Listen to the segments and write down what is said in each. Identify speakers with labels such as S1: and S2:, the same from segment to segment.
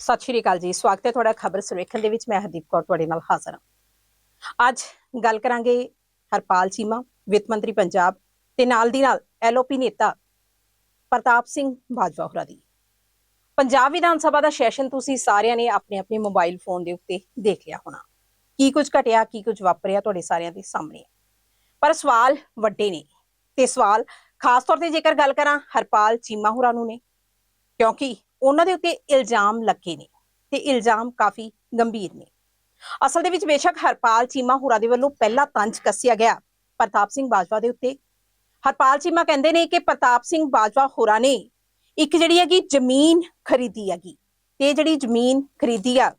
S1: ਸਤਿ ਸ਼੍ਰੀ ਅਕਾਲ ਜੀ। ਸਵਾਗਤ ਹੈ ਤੁਹਾਡਾ ਖਬਰ ਸੁਰੇਖਣ ਦੇ ਵਿੱਚ। ਮੈਂ ਹਰਦੀਪ ਕੌਰ ਤੁਹਾਡੇ ਨਾਲ ਹਾਜ਼ਰ ਹਾਂ। ਅੱਜ ਗੱਲ ਕਰਾਂਗੇ ਹਰਪਾਲ ਚੀਮਾ, ਵਿੱਤ ਮੰਤਰੀ ਪੰਜਾਬ ਤੇ ਨਾਲ ਦੀ ਨਾਲ ਐਲਓਪੀ ਨੇਤਾ ਪ੍ਰਤਾਪ ਸਿੰਘ ਬਾਜਵਾ ਹੋਰਾਂ ਦੀ। ਪੰਜਾਬ ਵਿਧਾਨ ਸਭਾ ਦਾ ਸੈਸ਼ਨ ਤੁਸੀਂ ਸਾਰਿਆਂ ਨੇ ਆਪਣੇ ਆਪਣੇ ਮੋਬਾਈਲ ਫੋਨ ਦੇ ਉੱਤੇ ਦੇਖ ਲਿਆ ਹੋਣਾ। ਕੀ ਕੁਝ ਘਟਿਆ, ਕੀ ਕੁਝ ਵਾਪਰਿਆ ਤੁਹਾਡੇ ਸਾਰਿਆਂ ਦੇ ਸਾਹਮਣੇ? ਹੈ ਪਰ ਸਵਾਲ ਵੱਡੇ ਨੇ ਤੇ ਸਵਾਲ ਖਾਸ ਤੌਰ ਤੇ ਜੇਕਰ ਗੱਲ ਕਰਾਂ ਹਰਪਾਲ ਚੀਮਾ ਹੋਰਾਂ ਨੂੰ ਨੇ, ਕਿਉਂਕਿ ਉਹਨਾਂ ਦੇ ਉੱਤੇ ਇਲਜ਼ਾਮ ਲੱਗੇ ਨੇ ਤੇ ਇਲਜ਼ਾਮ ਕਾਫੀ ਗੰਭੀਰ ਨੇ। ਅਸਲ ਦੇ ਵਿੱਚ ਬੇਸ਼ੱਕ ਹਰਪਾਲ ਚੀਮਾ ਹੋਰਾਂ ਦੇ ਵੱਲੋਂ ਪਹਿਲਾ ਤੰਜ ਕੱਸਿਆ ਗਿਆ, ਪ੍ਰਤਾਪ ਸਿੰਘ ਬਾਜਵਾ ਦੇ ਉੱਤੇ। ਹਰਪਾਲ ਚੀਮਾ ਕਹਿੰਦੇ ਨੇ ਕਿ ਪ੍ਰਤਾਪ ਸਿੰਘ ਬਾਜਵਾ ਹੋਰਾਂ ਨੇ ਇੱਕ ਜਿਹੜੀ ਹੈਗੀ ਜ਼ਮੀਨ ਖਰੀਦੀ ਹੈਗੀ, ਤੇ ਇਹ ਜਿਹੜੀ ਜ਼ਮੀਨ ਖਰੀਦੀ ਆ,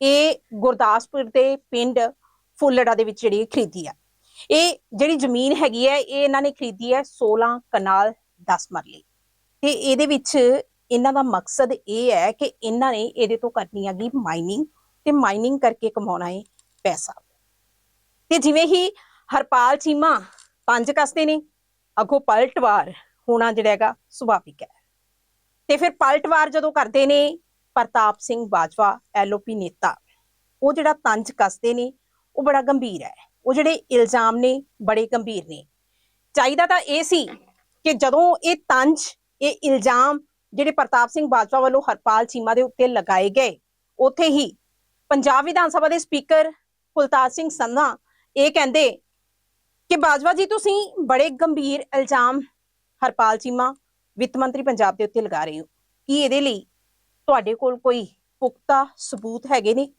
S1: ਇਹ ਗੁਰਦਾਸਪੁਰ ਦੇ ਪਿੰਡ ਫੁੱਲੜਾ ਦੇ ਵਿੱਚ ਜਿਹੜੀ ਖਰੀਦੀ ਆ। ਇਹ ਜਿਹੜੀ ਜ਼ਮੀਨ ਹੈਗੀ ਹੈ, ਇਹ ਇਹਨਾਂ ਨੇ ਖਰੀਦੀ ਹੈ 16 ਕਨਾਲ 10 ਮਰਲੇ। ਤੇ ਇਹਦੇ ਵਿੱਚ ਇਹਨਾਂ ਦਾ ਮਕਸਦ ਇਹ ਹੈ ਕਿ ਇਹਨਾਂ ਨੇ ਇਹਦੇ ਤੋਂ ਕਰਨੀ ਹੈਗੀ ਮਾਈਨਿੰਗ ਤੇ ਮਾਈਨਿੰਗ ਕਰਕੇ ਕਮਾਉਣਾ ਹੈ ਪੈਸਾ। ਤੇ ਜਿਵੇਂ ਹੀ ਹਰਪਾਲ ਚੀਮਾ ਪੰਜ ਕਸਦੇ ਨੇ, ਅੱਗੋਂ ਪਲਟਵਾਰ ਹੋਣਾ ਜਿਹੜਾ ਹੈਗਾ ਸੁਭਾਵਿਕ ਹੈ। ਤੇ ਫਿਰ ਪਲਟਵਾਰ ਜਦੋਂ ਕਰਦੇ ਨੇ, ਪ੍ਰਤਾਪ ਸਿੰਘ ਬਾਜਵਾ ਐਲਓਪੀ ਨੇਤਾ, ਉਹ ਜਿਹੜਾ ਤੰਜ ਕਸਦੇ ਨੇ, ਉਹ ਬੜਾ ਗੰਭੀਰ ਹੈ। ਉਹ ਜਿਹੜੇ ਇਲਜ਼ਾਮ ਨੇ, ਬੜੇ ਗੰਭੀਰ ਨੇ। ਚਾਹੀਦਾ ਤਾਂ ਇਹ ਸੀ ਕਿ ਜਦੋਂ ਇਹ ਤੰਜ, ਇਹ ਇਲਜ਼ਾਮ ਜਿਹੜੇ ਪ੍ਰਤਾਪ ਸਿੰਘ ਬਾਜਵਾ ਵੱਲੋਂ ਹਰਪਾਲ ਚੀਮਾ ਦੇ ਉੱਤੇ ਲਗਾਏ ਗਏ। ਉੱਥੇ ਹੀ ਪੰਜਾਬ ਵਿਧਾਨ ਸਭਾ ਦੇ ਸਪੀਕਰ ਕੁਲਤਾਰ ਸਿੰਘ ਸੰਧਾ ਇਹ ਕਹਿੰਦੇ ਕਿ ਬਾਜਵਾ ਜੀ, ਤੁਸੀਂ ਬੜੇ ਗੰਭੀਰ ਇਲਜ਼ਾਮ ਹਰਪਾਲ ਚੀਮਾ ਵਿੱਤ ਮੰਤਰੀ ਪੰਜਾਬ ਦੇ ਉੱਤੇ ਲਗਾ ਰਹੇ ਹੋ। ਕੀ ਇਹਦੇ ਲਈ ਤੁਹਾਡੇ ਕੋਲ ਕੋਈ ਪੁਖਤਾ ਸਬੂਤ ਹੈਗੇ ਨੇ?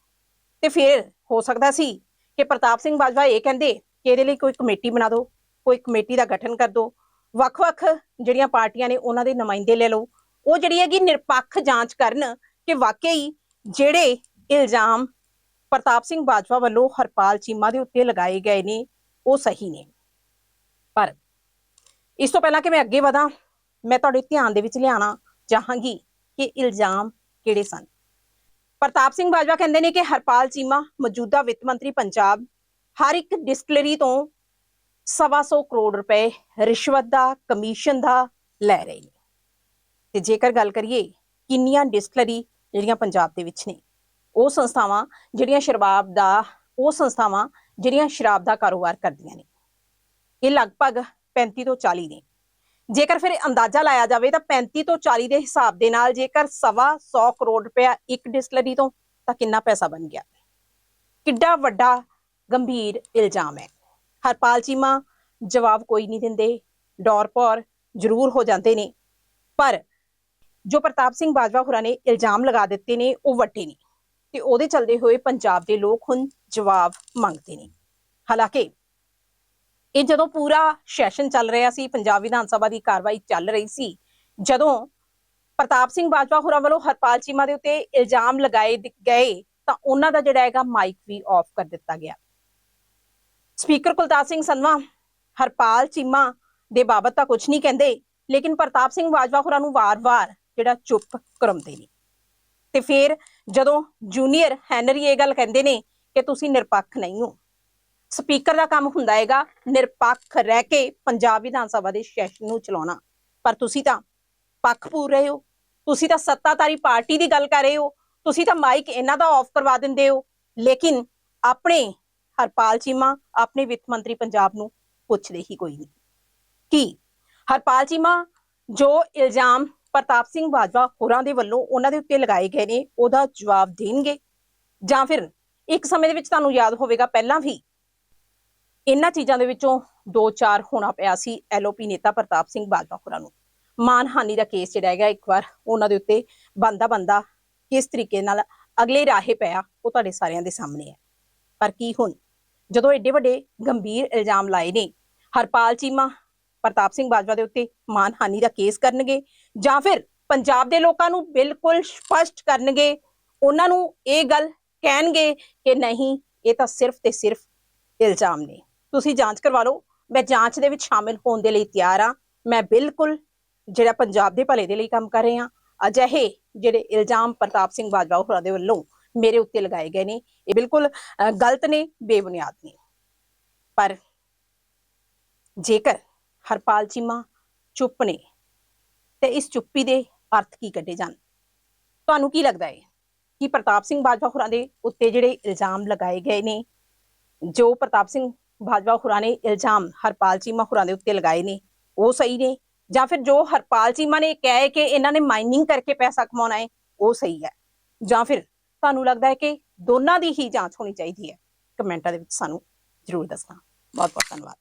S1: ਤੇ ਫਿਰ ਹੋ ਸਕਦਾ ਸੀ ਕਿ ਪ੍ਰਤਾਪ ਸਿੰਘ ਬਾਜਵਾ ਇਹ ਕਹਿੰਦੇ ਕਿ ਇਹਦੇ ਲਈ ਕੋਈ ਕਮੇਟੀ ਬਣਾ ਦਿਓ, ਕੋਈ ਕਮੇਟੀ ਦਾ ਗਠਨ ਕਰ ਦਿਓ। ਵੱਖ-ਵੱਖ ਜਿਹੜੀਆਂ ਪਾਰਟੀਆਂ ਨੇ ਉਹਨਾਂ ਦੇ ਨੁਮਾਇੰਦੇ ਲੈ ਲਓ। ਉਹ ਜਿਹੜੀ ਹੈਗੀ ਨਿਰਪੱਖ ਜਾਂਚ ਕਰਨ ਕਿ ਵਾਕਈ ਜਿਹੜੇ ਇਲਜ਼ਾਮ ਪ੍ਰਤਾਪ ਸਿੰਘ ਬਾਜਵਾ ਵੱਲੋਂ ਹਰਪਾਲ ਚੀਮਾ ਦੇ ਉੱਤੇ ਲਗਾਏ ਗਏ ਨੇ, ਉਹ ਸਹੀ ਨੇ। ਪਰ ਇਸ ਤੋਂ ਪਹਿਲਾਂ ਕਿ ਮੈਂ ਅੱਗੇ ਵਧਾਂ, ਮੈਂ ਤੁਹਾਡੇ ਧਿਆਨ ਦੇ ਵਿੱਚ ਲਿਆਣਾ ਚਾਹਾਂਗੀ ਕਿ ਇਲਜ਼ਾਮ ਕਿਹੜੇ ਸਨ। ਪ੍ਰਤਾਪ ਸਿੰਘ ਬਾਜਵਾ ਕਹਿੰਦੇ ਨੇ ਕਿ ਹਰਪਾਲ ਚੀਮਾ ਮੌਜੂਦਾ ਵਿੱਤ ਮੰਤਰੀ ਪੰਜਾਬ ਹਰ ਇੱਕ ਡਿਸਟਿਲਰੀ ਤੋਂ ਸਵਾ ਸੌ ਕਰੋੜ ਰੁਪਏ ਰਿਸ਼ਵਤ ਦਾ ਕਮਿਸ਼ਨ ਦਾ ਲੈ ਰਹੇ ਨੇ। ਤੇ ਜੇਕਰ ਗੱਲ ਕਰੀਏ ਕਿੰਨੀਆਂ ਡਿਸਟਲਰੀ ਜਿਹੜੀਆਂ ਪੰਜਾਬ ਦੇ ਵਿੱਚ ਨੇ, ਉਹ ਸੰਸਥਾਵਾਂ ਜਿਹੜੀਆਂ ਸ਼ਰਾਬ ਦਾ, ਉਹ ਸੰਸਥਾਵਾਂ ਜਿਹੜੀਆਂ ਸ਼ਰਾਬ ਦਾ ਕਾਰੋਬਾਰ ਕਰਦੀਆਂ ਨੇ, ਇਹ ਲਗਭਗ 35 ਤੋਂ 40 ਨੇ। ਜੇਕਰ ਫਿਰ ਅੰਦਾਜ਼ਾ ਲਾਇਆ ਜਾਵੇ ਤਾਂ 35 ਤੋਂ 40 ਦੇ ਹਿਸਾਬ ਦੇ ਨਾਲ ਜੇਕਰ ਸਵਾ 100 ਕਰੋੜ ਰੁਪਇਆ ਇੱਕ ਡਿਸਟਲਰੀ ਤੋਂ, ਤਾਂ ਕਿੰਨਾ ਪੈਸਾ ਬਣ ਗਿਆ? ਕਿੱਡਾ ਵੱਡਾ ਗੰਭੀਰ ਇਲਜ਼ਾਮ ਹੈ। ਹਰਪਾਲ ਚੀਮਾ ਜਵਾਬ ਕੋਈ ਨਹੀਂ ਦਿੰਦੇ ਡੌਰਪੌਰ ਜ਼ਰੂਰ ਹੋ ਜਾਂਦੇ ਨੇ। ਪਰ ਜੋ ਪ੍ਰਤਾਪ ਸਿੰਘ ਬਾਜਵਾ ਹੋਰਾਂ ਨੇ ਇਲਜ਼ਾਮ ਲਗਾ ਦਿੱਤੇ ਨੇ, ਉਹ ਵੱਡੇ ਨੇ ਤੇ ਉਹਦੇ ਚਲਦੇ ਹੋਏ ਪੰਜਾਬ ਦੇ ਲੋਕ ਹੁਣ ਜਵਾਬ ਮੰਗਦੇ ਨੇ। ਹਾਲਾਂਕਿ ਇਹ ਜਦੋਂ ਪੂਰਾ ਸੈਸ਼ਨ ਚੱਲ ਰਿਹਾ ਸੀ, ਪੰਜਾਬ ਵਿਧਾਨ ਸਭਾ ਦੀ ਕਾਰਵਾਈ ਚੱਲ ਰਹੀ ਸੀ, ਜਦੋਂ ਪ੍ਰਤਾਪ ਸਿੰਘ ਬਾਜਵਾ ਹੋਰਾਂ ਵੱਲੋਂ ਹਰਪਾਲ ਚੀਮਾ ਦੇ ਉੱਤੇ ਇਲਜ਼ਾਮ ਲਗਾਏ ਗਏ, ਤਾਂ ਉਹਨਾਂ ਦਾ ਜਿਹੜਾ ਹੈਗਾ ਮਾਈਕ ਵੀ ਆਫ ਕਰ ਦਿੱਤਾ ਗਿਆ। ਸਪੀਕਰ ਕੁਲਤਾਰ ਸਿੰਘ ਸੰਧਵਾ, ਹਰਪਾਲ ਚੀਮਾ ਦੇ ਬਾਬਤ ਤਾਂ ਕੁਝ ਨਹੀਂ ਕਹਿੰਦੇ, ਲੇਕਿਨ ਪ੍ਰਤਾਪ ਸਿੰਘ ਬਾਜਵਾ ਹੋਰਾਂ ਨੂੰ ਵਾਰ-ਵਾਰ ਜਿਹੜਾ ਚੁੱਪ ਕਰਾਉਂਦੇ ਨੇ। ਤੇ ਫਿਰ ਜਦੋਂ ਜੂਨੀਅਰ ਹੈਨਰੀ ਇਹ ਗੱਲ ਕਹਿੰਦੇ ਨੇ ਕਿ ਤੁਸੀਂ ਨਿਰਪੱਖ ਨਹੀਂ ਹੋ। ਸਪੀਕਰ ਦਾ ਕੰਮ ਹੁੰਦਾ ਹੈਗਾ ਨਿਰਪੱਖ ਰਹਿ ਕੇ ਪੰਜਾਬ ਵਿਧਾਨ ਸਭਾ ਦੇ ਸੈਸ਼ਨ ਨੂੰ ਚਲਾਉਣਾ। ਪਰ ਤੁਸੀਂ ਤਾਂ ਪੱਖ ਰਹੇ ਹੋ। ਤੁਸੀਂ ਤਾਂ ਸੱਤਾਧਾਰੀ ਪਾਰਟੀ ਦੀ ਗੱਲ ਕਰ ਰਹੇ ਹੋ। ਤੁਸੀਂ ਤਾਂ ਮਾਈਕ ਇਹਨਾਂ ਦਾ ਆਫ ਕਰਵਾ ਦਿੰਦੇ ਹੋ। ਲੇਕਿਨ ਆਪਣੇ ਹਰਪਾਲ ਚੀਮਾ, ਆਪਣੇ ਵਿੱਤ ਮੰਤਰੀ ਪੰਜਾਬ ਨੂੰ ਪੁੱਛਦੇ ਹੀ ਕੋਈ ਨਹੀਂ। ਕੀ? ਹਰਪਾਲ ਚੀਮਾ, ਜੋ ਇਲਜ਼ਾਮ ਪ੍ਰਤਾਪ ਸਿੰਘ ਬਾਜਵਾ ਹੋਰਾਂ ਦੇ ਵੱਲੋਂ ਉਹਨਾਂ ਦੇ ਉੱਤੇ ਲਗਾਏ ਗਏ ਨੇ, ਉਹਦਾ ਜਵਾਬ ਦੇਣਗੇ। ਜਾਂ ਫਿਰ ਇੱਕ ਸਮੇਂ ਦੇ ਵਿੱਚ ਤੁਹਾਨੂੰ ਯਾਦ ਹੋਵੇਗਾ, ਪਹਿਲਾਂ ਵੀ ਇਹਨਾਂ ਚੀਜ਼ਾਂ ਦੇ ਵਿੱਚੋਂ ਦੋ ਚਾਰ ਹੋਣਾ ਪਿਆ ਸੀ ਐਲਓਪੀ ਨੇਤਾ ਪ੍ਰਤਾਪ ਸਿੰਘ ਬਾਜਵਾ ਹੋਰਾਂ ਨੂੰ। ਮਾਨਹਾਨੀ ਦਾ ਕੇਸ ਜਿਹੜਾ ਹੈਗਾ, ਇੱਕ ਵਾਰ ਉਹਨਾਂ ਦੇ ਉੱਤੇ ਬੰਦਾ ਬੰਦਾ ਕਿਸ ਤਰੀਕੇ ਨਾਲ ਅਗਲੇ ਰਾਹੇ ਪਿਆ, ਉਹ ਤੁਹਾਡੇ ਸਾਰਿਆਂ ਦੇ ਸਾਹਮਣੇ ਹੈ। ਪਰ ਕੀ ਹੁਣ? ਜਦੋਂ ਐਡੇ ਵੱਡੇ ਗੰਭੀਰ ਇਲਜ਼ਾਮ ਲਾਏ ਨੇ, ਹਰਪਾਲ ਚੀਮਾ ਪ੍ਰਤਾਪ ਸਿੰਘ ਬਾਜਵਾ ਦੇ ਉੱਤੇ ਮਾਨਹਾਨੀ ਦਾ ਕੇਸ ਕਰਨਗੇ ਜਾਂ ਫਿਰ ਪੰਜਾਬ ਦੇ ਲੋਕਾਂ ਨੂੰ ਬਿਲਕੁਲ ਸਪਸ਼ਟ ਕਰਨਗੇ, ਉਹਨਾਂ ਨੂੰ ਇਹ ਗੱਲ ਕਹਿਣਗੇ ਕਿ ਨਹੀਂ, ਇਹ ਤਾਂ ਸਿਰਫ ਤੇ ਸਿਰਫ ਇਲਜ਼ਾਮ ਨੇ। ਤੁਸੀਂ ਜਾਂਚ ਕਰਵਾ ਲਓ, ਮੈਂ ਜਾਂਚ ਦੇ ਵਿੱਚ ਸ਼ਾਮਿਲ ਹੋਣ ਦੇ ਲਈ ਤਿਆਰ ਆ ਮੈਂ ਬਿਲਕੁਲ ਜਿਹੜਾ ਪੰਜਾਬ ਦੇ ਭਲੇ ਦੇ ਲਈ ਕੰਮ ਕਰ ਰਹੇ ਹਾਂ, ਅਜਿਹੇ ਜਿਹੜੇ ਇਲਜ਼ਾਮ ਪ੍ਰਤਾਪ ਸਿੰਘ ਬਾਜਵਾ ਹੋਰਾਂ ਦੇ ਵੱਲੋਂ ਮੇਰੇ ਉੱਤੇ ਲਗਾਏ ਗਏ ਨੇ, ਇਹ ਬਿਲਕੁਲ ਗਲਤ ਨੇ, ਬੇਬੁਨਿਆਦ ਨੇ। ਪਰ ਜੇਕਰ ਹਰਪਾਲ ਚੀਮਾ ਚੁੱਪ ਨੇ ਤੇ ਇਸ ਚੁੱਪੀ ਦੇ ਅਰਥ ਕੀ ਕੱਢੇ ਜਾਣ? ਤੁਹਾਨੂੰ ਕੀ ਲੱਗਦਾ ਹੈ ਕਿ ਪ੍ਰਤਾਪ ਸਿੰਘ ਬਾਜਵਾ ਹੋਰਾਂ ਦੇ ਉੱਤੇ ਜਿਹੜੇ ਇਲਜ਼ਾਮ ਲਗਾਏ ਗਏ ਨੇ, ਜੋ ਪ੍ਰਤਾਪ ਸਿੰਘ ਬਾਜਵਾ ਹੋਰਾਂ ਨੇ ਇਲਜ਼ਾਮ ਹਰਪਾਲ ਚੀਮਾ ਹੋਰਾਂ ਦੇ ਉੱਤੇ ਲਗਾਏ ਨੇ, ਉਹ ਸਹੀ ਨੇ? ਜਾਂ ਫਿਰ ਜੋ ਹਰਪਾਲ ਚੀਮਾ ਨੇ ਕਿਹਾ ਹੈ ਕਿ ਇਹਨਾਂ ਨੇ ਮਾਈਨਿੰਗ ਕਰਕੇ ਪੈਸਾ ਕਮਾਉਣਾ ਹੈ ਉਹ ਸਹੀ ਹੈ? ਜਾਂ ਫਿਰ ਤੁਹਾਨੂੰ ਲੱਗਦਾ ਹੈ ਕਿ ਦੋਨਾਂ ਦੀ ਹੀ ਜਾਂਚ ਹੋਣੀ ਚਾਹੀਦੀ ਹੈ? ਕਮੈਂਟਾਂ ਦੇ ਵਿੱਚ ਸਾਨੂੰ ਜ਼ਰੂਰ ਦੱਸਣਾ। ਬਹੁਤ ਬਹੁਤ ਧੰਨਵਾਦ।